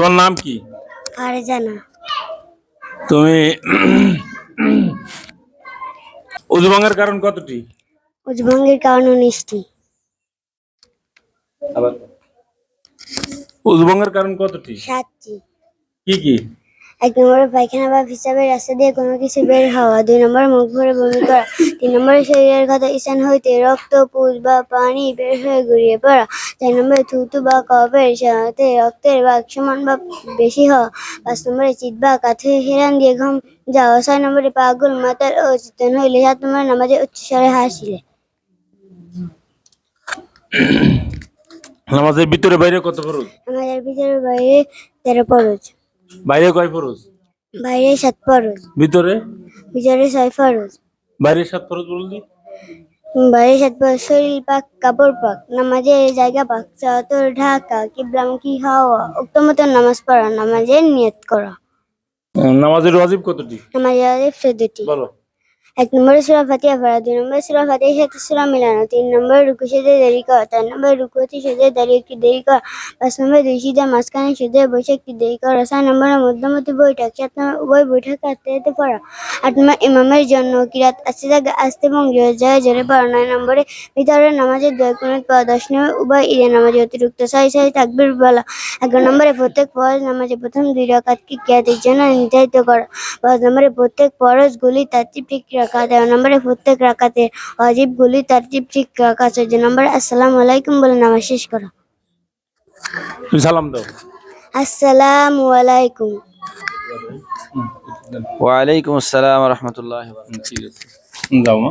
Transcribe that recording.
তোমার নাম কি? তুমি উদ্ভঙ্গের কারণ কতটি? উদ্ভঙ্গের কারণ উনিশটি। আবার উদ্ভঙ্গের কারণ কতটি? সাতটি। কি কি? এক নম্বরে পায়খানা বা হিসাবে রাস্তা দিয়ে কোনো কিছু বের হওয়া। দুই নম্বরে মুখ ভরে বমি করা। তিন নম্বরে শরীরের কথা স্থান হইতে রক্ত পুষ বা পানি বের হয়ে গড়িয়ে পড়া। চার নম্বরে থুতু বা কফের সাথে রক্তের ভাগ সমান বা বেশি হওয়া পাঁচ নম্বরে চিত বা হেরান দিয়ে ঘাম যাওয়া। ছয় নম্বরে পাগল ও চিতন হইলে সাত নম্বরে নামাজে উচ্চস্বরে হাসিলে। নামাজের ভিতরে বাইরে কত ফরজ? আমাদের ভিতরে বাইরে তেরো ফরজ। বাইরে কয় ফরজ? বাইরে সাত ফরজ। ভিতরে? ভিতরে ছয় ফরজ। বাইরে সাত ফরজ বললি? বাইরে সাত শরীর পাক কাপড় পাক নামাজের জায়গা পাক চাতর ঢাকা কিবলামুখী হাওয়া উক্ত মতো নামাজ পড়া নামাজের নিয়ত করা। নামাজের ওয়াজিব কতটি? নামাজের রাজীব চোদ্দটি। বলো। এক নম্বরে সুরা ফাতিহা পড়া, দুই নম্বরে সুরা ফাতিহার সাথে সুরা মিলানো, তিন নম্বরে রুকু সেজে দেরি করা, চার নম্বরে রুকুতি সেজে দাঁড়িয়ে একটি দেরি করা, পাঁচ নম্বরে দুই সিজা মাঝখানে সেজে বসে একটি দেরি করা, ছয় নম্বরে মধ্যমতি বৈঠক, সাত নম্বর উভয় বৈঠক আস্তে আস্তে পড়া আট নম্বর ইমামের জন্য কিরাত, আস্তে জায়গা, আস্তে এবং জয় জোরে পড়া। নয় নম্বরে ভিতরে নামাজের দয় কুনুত পড়া দশ নম্বরে উভয় ঈদের নামাজে অতিরিক্ত ছয় ছয় তাকবির বলা। এগারো নম্বরে প্রত্যেক ফরজ নামাজে প্রথম দুই রাকাতকে কিয়াতের জন্য নির্ধারিত করা? পাঁচ নম্বরে প্রত্যেক ফরজ গুলি তারতিব ঠিক রাখা তেরো নম্বরে প্রত্যেক রাখাতে অজিব গুলি জীব ঠিক রাখা চোদ্দ নম্বরে আসসালামু আলাইকুম বলে নামাজ শেষ করো। তুমি সালাম দাও। আসসালামু আলাইকুম। ওয়ালাইকুম আসসালাম রহমতুল্লাহ ঠিক আছে। যাও মা।